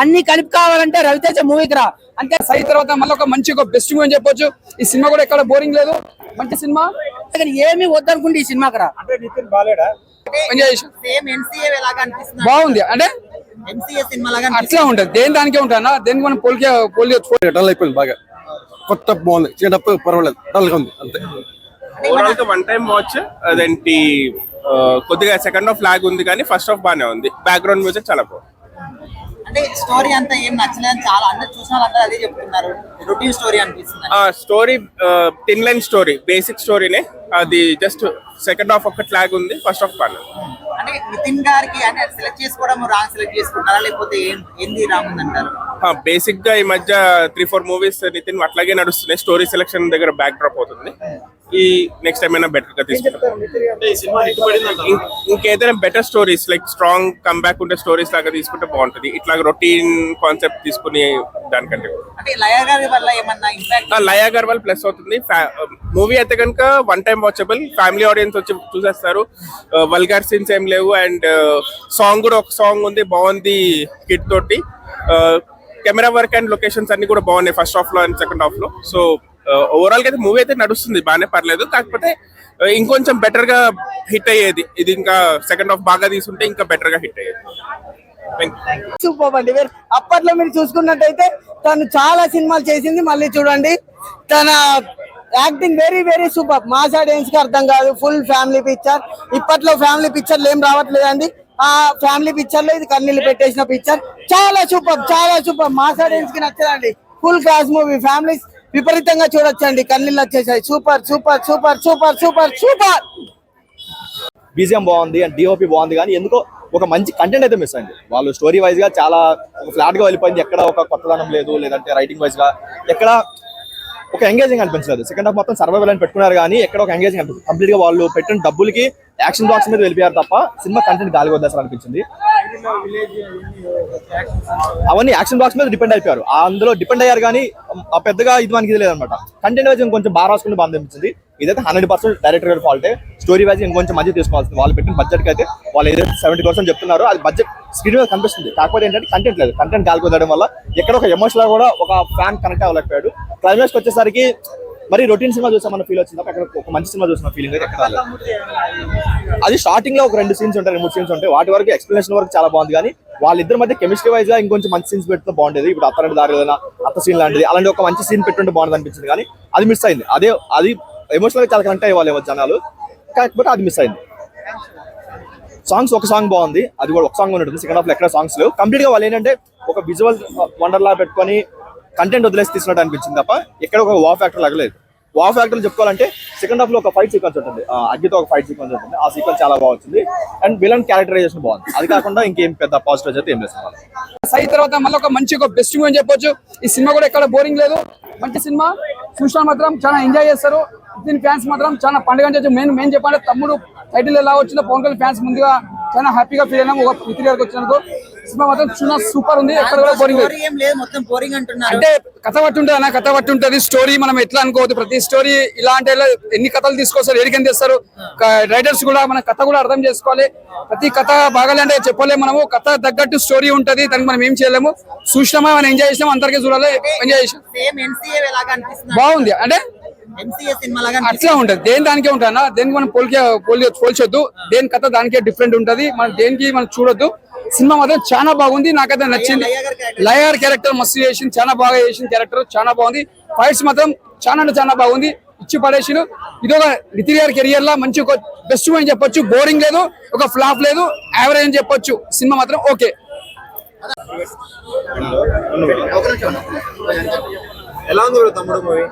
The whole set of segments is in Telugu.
అన్ని కలిపి కావాలంటే రవితేజ మూవీకి రా. అంటే సై తర్వాత మళ్ళీ ఒక మంచి ఒక బెస్ట్ మూవీ అని చెప్పొచ్చు. ఈ సినిమా కూడా ఎక్కడ బోరింగ్ లేదు. మంచి సినిమా. ఇక్కడ ఏమీ వద్దనుకుంటే ఈ సినిమాకి రా. బాగుంది. అంటే ఎన్సీఏ సినిమా లాగా అట్లా ఉంటది. దేని దానికే ఉంటానా దేనికి మనం పోలికే పోలి డల్ అయిపోయింది బాగా. కొత్త బాగుంది. చిన్నప్పుడు పర్వాలేదు. డల్గా ఉంది. అంతే. వన్ టైం వాచ్ అదేంటి కొద్దిగా సెకండ్ హాఫ్ లాగ్ ఉంది కానీ ఫస్ట్ హాఫ్ బాగానే ఉంది. బ్యాక్గ్రౌండ్ మ్యూజిక్ చాలా బాగుంది. అంటే స్టోరీ అంతా ఏం నచ్చలేదు చాలా అందరు చూసిన వాళ్ళందరూ అదే చెప్తున్నారు. రొటీన్ స్టోరీ అనిపిస్తుంది ఆ స్టోరీ టిన్ లైన్ స్టోరీ బేసిక్ స్టోరీనే అది జస్ట్ సెకండ్ హాఫ్ ఒక్కటి లాగ్ ఉంది ఫస్ట్ హాఫ్ ఉంది. అంటే నితిన్ గారికి అంటే సెలెక్ట్ చేసుకోవడం రాంగ్ సెలెక్ట్ చేసుకుంటారా? లేకపోతే ఏం ఏంది రాంగ్ ఉందంటారు? బేసిక్గా ఈ మధ్య త్రీ ఫోర్ మూవీస్ నితిన్ అట్లాగే నడుస్తున్నాయి. స్టోరీ సెలెక్షన్ దగ్గర బ్యాక్ డ్రాప్ అవుతుంది ఈ నెక్స్ట్ టైం అయినా బెటర్గా తీసుకుంటాం. ఇంకేదైనా better stories like strong comeback ఉండే స్టోరీస్ లాగా తీసుకుంటే బాగుంటది. ఇట్లా రొటీన్ కాన్సెప్ట్ తీసుకుని దానికంటే. అంటే లయ గారి వల్ల ప్లస్ అవుతుంది. మూవీ అయితే కనుక one time watchable family audience వచ్చి చూసేస్తారు. వల్గార్ సీన్స్ ఏం లేవు. అండ్ సాంగ్ కూడా ఒక సాంగ్ ఉంది బాగుంది కిట్ తోటి. కెమెరా వర్క్ అండ్ లొకేషన్స్ అన్ని కూడా బాగున్నాయి ఫస్ట్ హాఫ్లో అండ్ సెకండ్ హాఫ్లో. సో ఓవరాల్గా అయితే మూవీ అయితే నడుస్తుంది బాగానే పర్లేదు. కాకపోతే ఇంకొంచెం బెటర్గా హిట్ అయ్యేది. ఇది ఇంకా సెకండ్ హాఫ్ బాగా తీసుకుంటే ఇంకా బెటర్గా హిట్ అయ్యేది. సూపర్ అండి అప్పట్లో మీరు చూసుకున్నట్టయితే తను చాలా సినిమాలు చేసింది మళ్ళీ చూడండి. తన acting very very super mass ఆడియన్స్కి అర్థం కాదు ఫుల్ ఫ్యామిలీ పిక్చర్ ఇప్పట్లో ఫ్యామిలీ పిక్చర్లు ఏం రావట్లేదండి. ఆ ఫ్యామిలీ పిక్చర్లో ఇది కన్నీళ్ళు పెట్టేసిన పిక్చర్ చాలా సూపర్ చాలా సూపర్ మాస్ ఆడియన్స్కి నచ్చదండి. ఫుల్ క్లాస్ మూవీ ఫ్యామిలీస్ విపరీతంగా చూడొచ్చండి. కన్నీళ్ళు వచ్చేసాయి. Super super super super super super. BGM బాగుంది అండ్ డిఓపి బాగుంది కానీ ఎందుకో ఒక మంచి కంటెంట్ అయితే మిస్ అయింది. వాళ్ళు స్టోరీ వైజ్గా చాలా ఫ్లాట్గా వెళ్ళిపోయింది. ఎక్కడ ఒక కొత్తదనం లేదు లేదంటే రైటింగ్ వైజ్గా ఎక్కడ ఒక ఎంగేజింగ్ అనిపించలేదు. సెకండ్ హాఫ్ మొత్తం సర్వైవల్ అని పెట్టుకున్నారు కానీ ఎక్కడ ఒక ఎంగేజింగ్ అనిపించింది కంప్లీట్గా వాళ్ళు పెట్టిన డబ్బులకి యాక్షన్ బాక్స్ మీద వెళ్ళిపోయారు తప్ప సినిమా కంటెంట్ గాలి వద్దేసారు అనిపించింది అవన్నీ యాక్షన్ బాక్స్ మీద డిపెండ్ అయిపోయారు. ఆ అందులో డిపెండ్ అయ్యారు కానీ ఆ పెద్దగా ఇది మనకి ఇది లేదనమాట. కంటెంట్ వైజ్ ఇంకొంచెం బాగా రాసుకుంటే బాగా అనిపించింది. ఇదైతే హండ్రెడ్ పర్సెంట్ డైరెక్టర్ గారి ఫాల్టే. స్టోరీ వైజ్ ఇంకొంచెం మంచి తీసుకోవాల్సింది. వాళ్ళు పెట్టిన బడ్జెట్ అయితే వాళ్ళు ఏదైతే సెవెంటీ పర్సెంట్ చెప్తున్నారో అది బడ్జెట్ స్క్రీన్ మీద కనిపిస్తుంది. కాకపోతే ఏంటంటే కంటెంట్ లేదు. కంటెంట్ కాలిపోదడం వల్ల ఎక్కడ ఒక ఎమోషనల్ కూడా ఒక ఫ్యాన్ కనెక్ట్ అవ్వలేకపోయాడు. క్లైమాక్స్ వచ్చేసరికి మరి రొటీన్ సినిమా చూసామన్న ఫీల్ వచ్చింది? అక్కడ ఒక మంచి సినిమా చూసిన ఫీలింగ్ అయితే ఎక్కడ అది స్టార్టింగ్లో ఒక రెండు సీన్స్ ఉంటాయి రెండు మూడు సీన్స్ ఉంటాయి. వాటి వరకు ఎక్స్ప్లెనేషన్ వరకు చాలా బాగుంది కానీ వాళ్ళిద్దరి మధ్య కెమిస్ట్రీ వైజ్గా ఇంకొంచెం మంచి సీన్స్ పెడితే బాగుండేది. ఇప్పుడు అత్తరంటి దారి ఏదైనా అత్త సీన్ లాంటిది అలాంటి ఒక మంచి సీన్ పెట్టుంటే బాగుంది అనిపించింది కానీ అది మిస్ అయింది. అదే అది ఎమోషనల్గా చాలా కనెక్ట్ అయ్యేవాళ్ళు జనాలు. కాకపోతే అది మిస్ అయింది. సాంగ్స్ ఒక సాంగ్ బాగుంది. అది కూడా ఒక సాంగ్ ఉంటుంది. సెకండ్ హాఫ్లో ఎక్కడ సాంగ్స్ లేవు. కంప్లీట్గా వాళ్ళు ఏంటంటే ఒక విజువల్ వండర్లా పెట్టుకొని కంటెంట్ వదిలేసి తీసినట్టు అనిపించింది తప్ప ఎక్కడ ఒక వా ఫ్యాక్టర్ లాగలేదు వా ఫ్యాక్టర్ చెప్పుకోవాలంటే సెకండ్ హాఫ్లో ఒక ఫైట్ సీక్వెన్స్ ఉంటుంది. అగ్గితో ఒక ఫైట్ సీక్వెన్స్ ఉంటుంది. ఆ సీక్వెన్స్ చాలా బాగా వచ్చింది. అండ్ విలన్ క్యారెక్టరైజేషన్ బాగుంది. అది కాకుండా ఇంకేం పెద్ద పాజిటివ్ అయితే ఏం లేదు సై తర్వాత మళ్ళీ ఒక మంచి ఒక బెస్ట్ మూవీ అని చెప్పొచ్చు. ఈ సినిమా కూడా ఎక్కడ బోరింగ్ లేదు. మంచి సినిమా. చూసిన మాత్రం చాలా ఎంజాయ్ చేస్తారు. దీని ఫ్యాన్స్ మాత్రం చాలా పండుగ అని మెయిన్ మెయిన్ చెప్పాలంటే తమ్ముడు టైటిల్ ఎలా వచ్చిందో పవన్ కళ్యాణ్ ఫ్యాన్స్ ముందుగా చాలా హ్యాపీగా ఫీల్ అయినాము. ఒక పృథ్వీ గారికి వచ్చినందుకు. సినిమా మాత్రం సూపర్ ఉంది. ఎక్కడ కూడా బోరింగ్ అంటే కథ పట్టి ఉంటుంది? అన్న కథ పట్టి ఉంటుంది. స్టోరీ మనం ఎట్లా అనుకోవద్దు. ప్రతి స్టోరీ ఇలాంటి ఎన్ని కథలు తీసుకొస్తారు ఎడికని తెస్తారు? రైటర్స్ కూడా మన కథ కూడా అర్థం చేసుకోవాలి. ప్రతి కథ బాగాలంటే చెప్పలేము మనము. కథ తగ్గట్టు స్టోరీ ఉంటది. దానికి మనం ఏం చేయలేము. చూసినామా? మనం ఎంజాయ్ చేసినాం అందరికీ చూడాలి. ఎంజాయ్ చేసాం బాగుంది. అంటే అట్లా ఉంటది. దేని దానికే ఉంటుంది అన్న? దేనికి మనం పోలికే పోలి పోల్చొద్దు. దేని కథ దానికే డిఫరెంట్ ఉంటది. మన దేనికి మనం చూడొద్దు. సినిమా మాత్రం చాలా బాగుంది. నాకైతే నచ్చింది. లయర్ క్యారెక్టర్ మస్తు చేసింది చాలా బాగా చేసిన క్యారెక్టర్ చాలా బాగుంది. ఫైట్స్ మాత్రం చాలా అంటే చాలా బాగుంది. ఇచ్చి పడేసిన ఇది ఒక నితిన్ గారి కెరియర్ లా మంచి ఒక బెస్ట్ అని చెప్పొచ్చు. బోరింగ్ లేదు ఒక ఫ్లాప్ లేదు యావరేజ్ అని చెప్పొచ్చు. సినిమా మాత్రం ఓకే. ఎలా ఉంది తమ్ముడు మూవీ?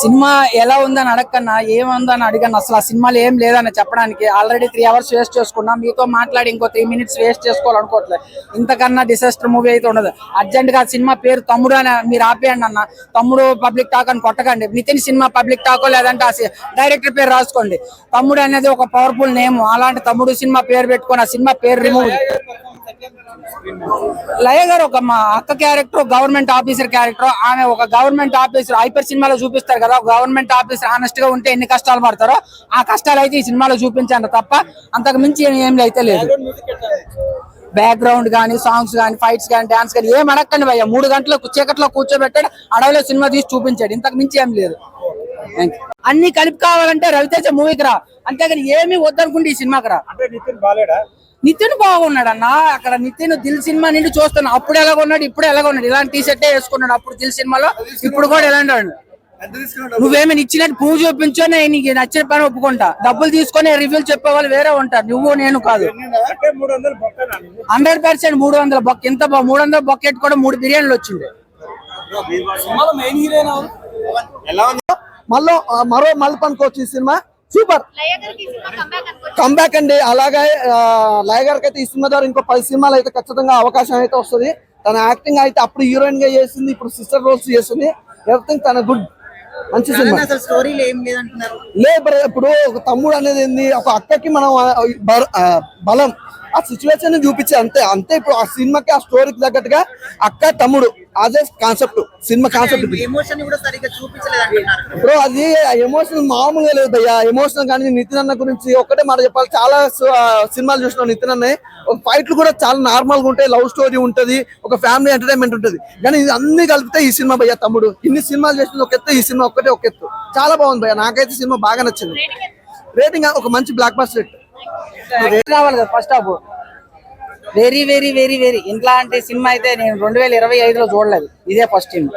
సినిమా ఎలా ఉందని అడగన్నా ఏముందని అడిగాను అసలు ఆ సినిమాలో ఏం లేదని చెప్పడానికి ఆల్రెడీ త్రీ అవర్స్ వేస్ట్ చేసుకున్నా మీతో మాట్లాడి ఇంకో త్రీ మినిట్స్ వేస్ట్ చేసుకోవాలనుకోవట్లేదు. ఇంతకన్నా డిసాస్టర్ మూవీ అయితే ఉండదు. అర్జెంట్గా సినిమా పేరు తమ్ముడు అని మీరు ఆపేయండి అన్న. తమ్ముడు పబ్లిక్ టాక్ అని కొట్టకండి. నితిన్ సినిమా పబ్లిక్ టాకో లేదంటే ఆ డైరెక్టర్ పేరు రాసుకోండి. తమ్ముడు అనేది ఒక పవర్ఫుల్ నేమ్ అలాంటి తమ్ముడు సినిమా పేరు పెట్టుకొని ఆ సినిమా పేరు రిమూవ్ లయ గారు ఒక మా అక్క క్యారెక్టర్ గవర్నమెంట్ ఆఫీసర్ క్యారెక్టర్ ఆమె ఒక గవర్నమెంట్ ఆఫీసర్ హైపర్ సినిమాలో చూపిస్తారు కదా గవర్నమెంట్ ఆఫీసర్ ఆనెస్ట్గా ఉంటే ఎన్ని కష్టాలు పడతారో ఆ కష్టాలు అయితే ఈ సినిమాలో చూపించాను తప్ప అంతకు మించి ఏం- అయితే లేదు. బ్యాక్గ్రౌండ్ కానీ సాంగ్స్ కానీ ఫైట్స్ కానీ డాన్స్ కానీ ఏం అడగండి భయ్య. మూడు గంటలు చీకట్లో కూర్చోబెట్టాడు అడవిలో సినిమా తీసి చూపించాడు. ఇంతకు మించి ఏం లేదు. అన్ని కలిపి కావాలంటే రవితేజ మూవీకి రా. అంతేగాని ఏమీ వద్దనుకుంటే ఈ సినిమాకి రా. అంటే నితిన్ బాలేడా? నితిన్ బాగున్నాడు అన్న అక్కడ నితిన్ దిల్ సినిమా నుండి చూస్తున్నా. అప్పుడు ఎలాగ ఉన్నాడు ఇప్పుడు ఎలాగ ఉన్నాడు. ఇలాంటి టీ షర్టే వేసుకున్నాడు అప్పుడు దిల్ సినిమాలో ఇప్పుడు కూడా ఎలాంటి వాడు? నువ్వేమైనా ఇచ్చినట్టు పూజ చూపించో నేను నీకు నచ్చిన పని ఒప్పుకుంటా. డబ్బులు తీసుకొని రివ్యూలు చెప్పే వాళ్ళు వేరే ఉంటారు. నువ్వు నేను కాదు. హండ్రెడ్ పర్సెంట్ మూడు వందల బొక్క. ఎంత బా- మూడు వందల బొక్కెట్ కూడా మూడు బిర్యానీలు వచ్చింది మళ్ళీ మరో మలుపు అనుకోవచ్చు ఈ సినిమా. సూపర్. కంబ్యాక్ అండి. అలాగే లయగర్ అయితే ఈ సినిమా ద్వారా ఇంకో పది సినిమాలు అయితే ఖచ్చితంగా అవకాశం అయితే వస్తుంది. తన యాక్టింగ్ అయితే అప్పుడు హీరోయిన్గా చేసింది ఇప్పుడు సిస్టర్ రోల్స్ చేస్తుంది ఎవ్రీథింగ్ తన గుడ్. మంచి సినిమా. అసలు స్టోరీలో ఏం లేదంటున్నారు. లే బ్ర- ఇప్పుడు ఒక తమ్ముడు అనేది ఏంది? ఒక అక్కకి మనం బల- ఆ, సిచ్యువేషన్ చూపించే అంతే అంతే ఇప్పుడు ఆ సినిమాకి ఆ స్టోరీకి తగ్గట్టుగా అక్క తమ్ముడు అదే కాన్సెప్ట్ సినిమా కాన్సెప్ట్ ఎమోషన్ బ్రో అది ఎమోషనల్ మామూలుగా లేదు భయ్య. ఎమోషనల్ కానీ నితిన్ అన్న గురించి ఒక్కటే మాట చెప్పాలి. చాలా సినిమాలు చూసిన నితిన్ అన్న ఫైట్లు కూడా చాలా నార్మల్గా ఉంటాయి. లవ్ స్టోరీ ఉంటది. ఒక ఫ్యామిలీ ఎంటర్టైన్మెంట్ ఉంటది. కానీ ఇది అన్ని కలిపితే ఈ సినిమా భయ్య తమ్ముడు. ఇన్ని సినిమాలు చేసింది ఒక ఎత్తు ఈ సినిమా ఒక్కటే ఒక ఎత్తు. చాలా బాగుంది భయ్య. నాకైతే సినిమా బాగా నచ్చింది. రేటింగ్ ఒక మంచి బ్లాక్ బస్టర్ రావాలి కదా first half very very very very ఇంట్లో అంటే సినిమా అయితే నేను రెండు వేల ఇరవై ఐదులో చూడలేదు. ఇదే ఫస్ట్ సినిమా